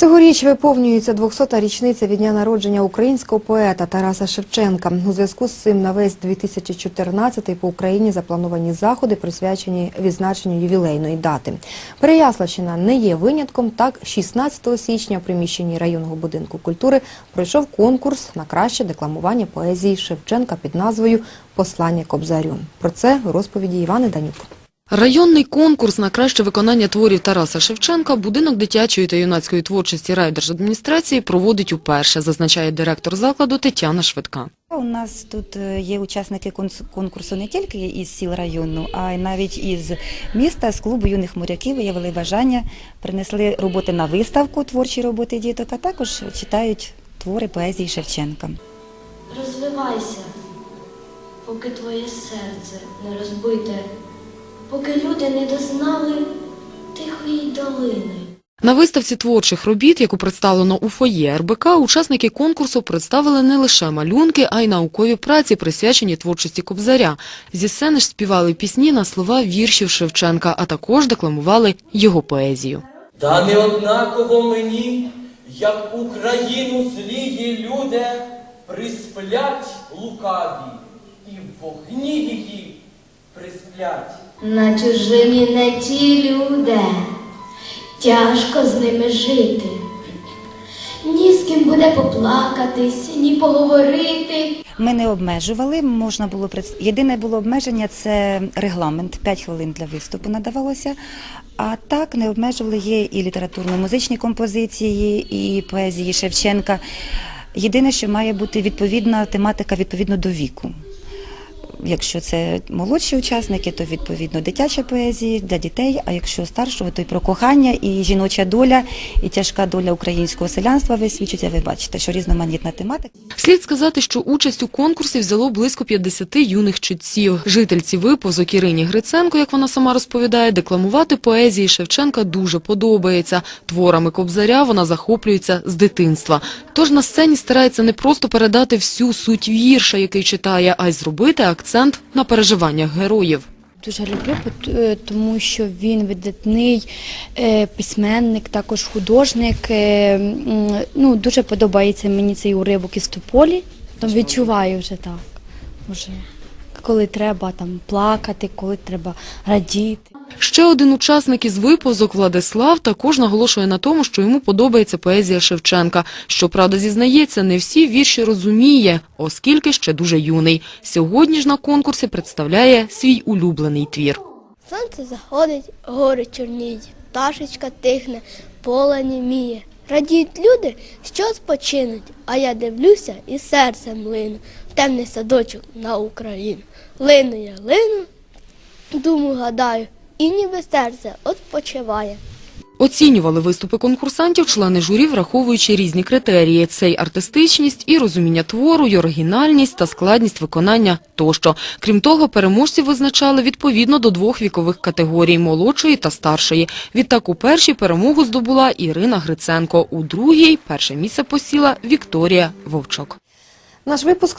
Цьогоріч виповнюється 200-та річниця від дня народження українського поета Тараса Шевченка. У зв'язку з цим на весь 2014 по Україні заплановані заходи, присвячені відзначенню ювілейної дати. Переяславщина не є винятком. Так, 16 січня в приміщенні районного будинку культури пройшов конкурс на краще декламування поезії Шевченка під назвою Послання Кобзарю. Про це у розповіді Івани Данюк. Районний конкурс на краще виконання творів Тараса Шевченка будинок дитячої та юнацької творчості райдержадміністрації проводить уперше, зазначає директор закладу Тетяна Швидка. У нас тут е, є учасники конкурсу не тільки із сіл району, а й навіть із міста, з клубу юних моряків виявили бажання, принесли роботи на виставку, творчі роботи діток, а також читають твори поезії Шевченка. Розвивайся, поки твоє серце не розбите, поки люди не дознали тихої долини. На виставці творчих робіт, яку представлено у фоє РБК, учасники конкурсу представили не лише малюнки, а й наукові праці, присвячені творчості Кобзаря. Зі сцени ж співали пісні на слова віршів Шевченка, а також декламували його поезію. Та не однаково мені, як Україну злії люди присплять лукаві, і в вогні її присплять. На чужині не ті люди, тяжко з ними жити. Ні з ким буде поплакатись, ні поговорити. Ми не обмежували, можна було пред- єдине було обмеження це регламент. 5 хвилин для виступу надавалося. А так не обмежували є і літературно-музичні композиції, і поезії Шевченка. Єдине, що має бути відповідна тематика відповідно до віку. Якщо це молодші учасники, то відповідно дитяча поезія для дітей. А якщо старшого, то й про кохання, і жіноча доля, і тяжка доля українського селянства висвічується. Ви бачите, що різноманітна тематика. Слід сказати, що участь у конкурсі взяло близько 50 юних читців. Жительці випозок Ірині Гриценко, як вона сама розповідає, декламувати поезії Шевченка дуже подобається. Творами Кобзаря вона захоплюється з дитинства. Тож на сцені старається не просто передати всю суть вірша, який читає, а й зробити акцент на переживаннях героїв. Дуже люблю, е, тому що він видатний е, письменник, також художник. е, Ну, дуже подобається мені цей уривок із Тополі. Відчуваю вже так. Вже, коли треба там плакати, коли треба радіти. Ще один учасник із випозок Владислав також наголошує на тому, що йому подобається поезія Шевченка. Щоправда, зізнається, не всі вірші розуміє, оскільки ще дуже юний. Сьогодні ж на конкурсі представляє свій улюблений твір. Сонце заходить, гори чорніють, пташечка тихне, поле німіє. Радіють люди, що спочинуть, а я дивлюся і серцем лину в темний садочок на Україну. Лину я лину, думу гадаю, і ніби серце odpoczywає. Оцінювали виступи конкурсантів члени журі, враховуючи різні критерії. Це й артистичність, і розуміння твору, і оригінальність та складність виконання тощо. Крім того, переможців визначали відповідно до двох вікових категорій – молодшої та старшої. Відтак у першій перемогу здобула Ірина Гриценко, у другій перше місце посіла Вікторія Вовчок. Наш випуск